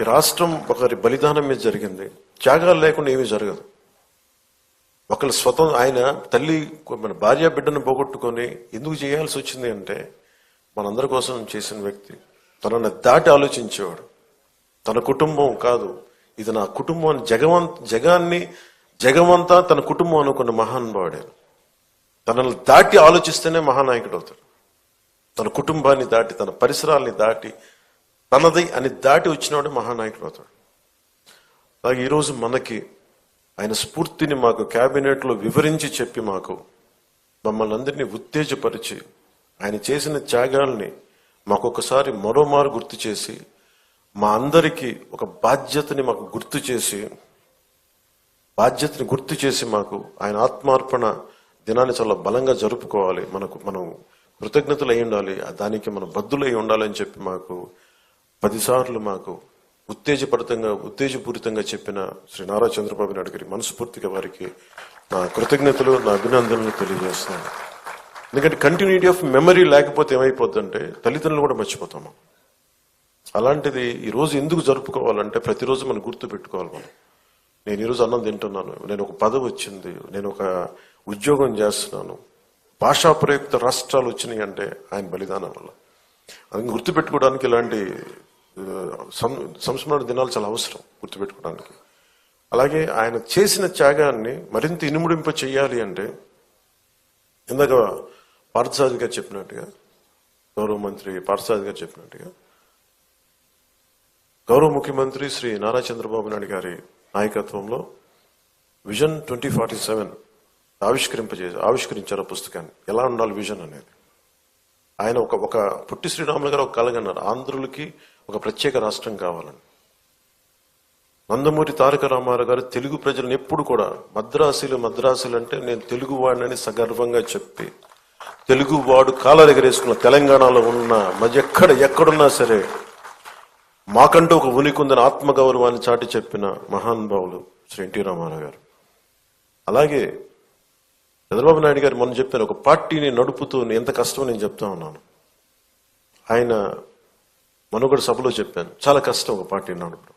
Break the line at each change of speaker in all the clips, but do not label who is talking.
ఈ రాష్ట్రం ఒకరి బలిదానం మీద జరిగింది. త్యాగాలు లేకుండా ఏమీ జరగదు. ఒకళ్ళు స్వతంత్ర ఆయన తల్లి మన భార్య బిడ్డను పోగొట్టుకొని ఎందుకు చేయాల్సి వచ్చింది అంటే మనందరి కోసం చేసిన వ్యక్తి తనని దాటి ఆలోచించేవాడు. తన కుటుంబం కాదు. ఇది నా కుటుంబం అని జగాన్ని జగమంతా తన కుటుంబం అనుకున్న మహానుభావుడే తనని దాటి ఆలోచిస్తేనే మహానాయకుడు అవుతాడు. తన కుటుంబాన్ని దాటి తన పరిసరాల్ని దాటి తనది అని దాటి వచ్చినవాడు మహానాయకుడు అవుతాడు. అలాగే ఈరోజు మనకి ఆయన స్ఫూర్తిని మాకు క్యాబినెట్లో వివరించి చెప్పి మాకు మమ్మల్ని అందరినీ ఉత్తేజపరిచి ఆయన చేసిన త్యాగాల్ని మాకొకసారి మరోమారు గుర్తు చేసి మా అందరికీ ఒక బాధ్యతని మాకు గుర్తు చేసి బాధ్యతని గుర్తు చేసి మాకు ఆయన ఆత్మార్పణ దినాన్ని చాలా బలంగా జరుపుకోవాలి. మనకు మనం కృతజ్ఞతలు అయి ఉండాలి దానికి మనం బద్దులై అయి ఉండాలని చెప్పి మాకు పదిసార్లు మాకు ఉత్తేజపరితంగా ఉత్తేజపూరితంగా చెప్పిన శ్రీ నారా చంద్రబాబు నాయుడు గారి మనస్ఫూర్తిగా వారికి నా కృతజ్ఞతలు నా అభినందనలు తెలియజేస్తున్నాను. ఎందుకంటే కంటిన్యూటీ ఆఫ్ మెమరీ లేకపోతే ఏమైపోతుందంటే తల్లిదండ్రులు కూడా మర్చిపోతాము అలాంటిది ఈరోజు ఎందుకు జరుపుకోవాలంటే ప్రతిరోజు మనం గుర్తు పెట్టుకోవాలి మనం. నేను ఈరోజు అన్నం తింటున్నాను నేను ఒక పదవి వచ్చింది నేను ఒక ఉద్యోగం చేస్తున్నాను. భాషా ప్రయుక్త రాష్ట్రాలు వచ్చినాయి అంటే ఆయన బలిదానం వల్ల. అది గుర్తుపెట్టుకోవడానికి ఇలాంటి సంస్మరణ దినాలు చాలా అవసరం గుర్తుపెట్టుకోవడానికి. అలాగే ఆయన చేసిన త్యాగాన్ని మరింత ఇనుముడింప చేయాలి అంటే ఇందాక పార్థసారథి గారు చెప్పినట్టుగా గౌరవ మంత్రి పార్థసారథి గారు చెప్పినట్టుగా గౌరవ ముఖ్యమంత్రి శ్రీ నారా చంద్రబాబు నాయుడు గారి నాయకత్వంలో విజన్ ట్వంటీ ఫార్టీ సెవెన్ ఆవిష్కరింపజే ఆవిష్కరించారు ఆ పుస్తకాన్ని. ఎలా ఉండాలి విజన్ అనేది? ఆయన ఒక ఒక పుట్టి శ్రీరాములు గారు ఒక కలగన్నారు ఆంధ్రులకి ఒక ప్రత్యేక రాష్ట్రం కావాలని. నందమూరి తారక రామారావు గారు తెలుగు ప్రజలను ఎప్పుడు కూడా మద్రాసులు మద్రాసులు అంటే నేను తెలుగు వాడినని సగర్వంగా చెప్పి తెలుగు వాడు కాలర్ ఎగరేసుకున్న తెలంగాణలో ఉన్న మరి ఎక్కడ ఎక్కడున్నా సరే మాకంటూ ఒక ఉనికి ఉందని ఆత్మగౌరవాన్ని చాటి చెప్పిన మహానుభావులు శ్రీ ఎన్టీ రామారావు గారు. అలాగే చంద్రబాబు నాయుడు గారు మొన్న చెప్పాను ఒక పార్టీని నడుపుతూ ఎంత కష్టం నేను చెప్తా ఉన్నాను. ఆయన మనొకటి సభలో చెప్పాను చాలా కష్టం ఒక పార్టీ నడపడం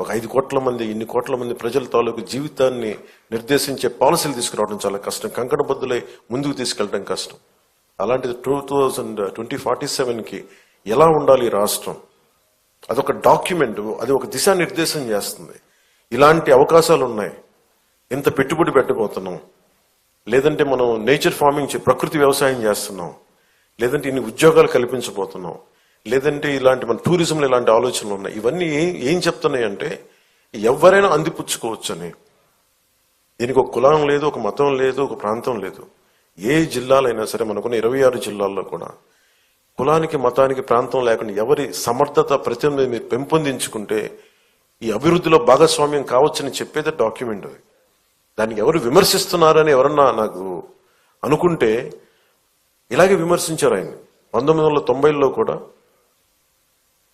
ఒక ఐదు కోట్ల మంది ఇన్ని కోట్ల మంది ప్రజల తాలూకు జీవితాన్ని నిర్దేశించే పాలసీలు తీసుకురావడం చాలా కష్టం. కంకణబద్దులై ముందుకు తీసుకెళ్ళడం కష్టం. అలాంటిది టూ థౌజండ్ ట్వంటీ ఫార్టీ సెవెన్కి ఎలా ఉండాలి రాష్ట్రం? అదొక డాక్యుమెంట్ అది ఒక దిశానిర్దేశం చేస్తుంది. ఇలాంటి అవకాశాలు ఉన్నాయి ఇంత పెట్టుబడి పెట్టబోతున్నాం. లేదంటే మనం నేచర్ ఫార్మింగ్ ప్రకృతి వ్యవసాయం చేస్తున్నాం. లేదంటే ఇన్ని ఉద్యోగాలు కల్పించబోతున్నాం. లేదంటే ఇలాంటి మన టూరిజంలో ఇలాంటి ఆలోచనలు ఉన్నాయి. ఇవన్నీ ఏం చెప్తున్నాయి అంటే ఎవరైనా అందిపుచ్చుకోవచ్చని. దీనికి ఒక కులం లేదు ఒక మతం లేదు ఒక ప్రాంతం లేదు. ఏ జిల్లాలైనా సరే మనకున్న ఇరవై ఆరు జిల్లాల్లో కూడా కులానికి మతానికి ప్రాంతం లేకుండా ఎవరి సమర్థత ప్రతినిధి మీరు పెంపొందించుకుంటే ఈ అభివృద్ధిలో భాగస్వామ్యం కావచ్చని చెప్పేది డాక్యుమెంట్ అది. దానికి ఎవరు విమర్శిస్తున్నారని ఎవరన్నా నాకు అనుకుంటే ఇలాగే విమర్శించారు ఆయన. పంతొమ్మిది వందల తొంభైలో కూడా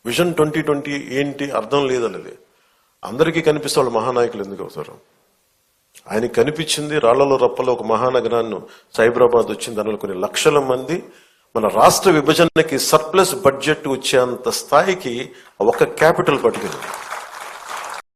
విజన్ ట్వంటీ ట్వంటీ ఏంటి అర్థం లేదన్నది. అందరికీ కనిపిస్తే వాళ్ళు మహానాయకులు ఎందుకు అవుతారు ఆయనకి కనిపించింది రాళ్ళలో రప్పలో ఒక మహానగరాన్ని సైబరాబాద్ వచ్చింది. దానిలో కొన్ని లక్షల మంది మన రాష్ట్ర విభజనకి సర్ప్లస్ బడ్జెట్ వచ్చేంత స్థాయికి ఒక క్యాపిటల్ పట్టుకెళ్ళింది.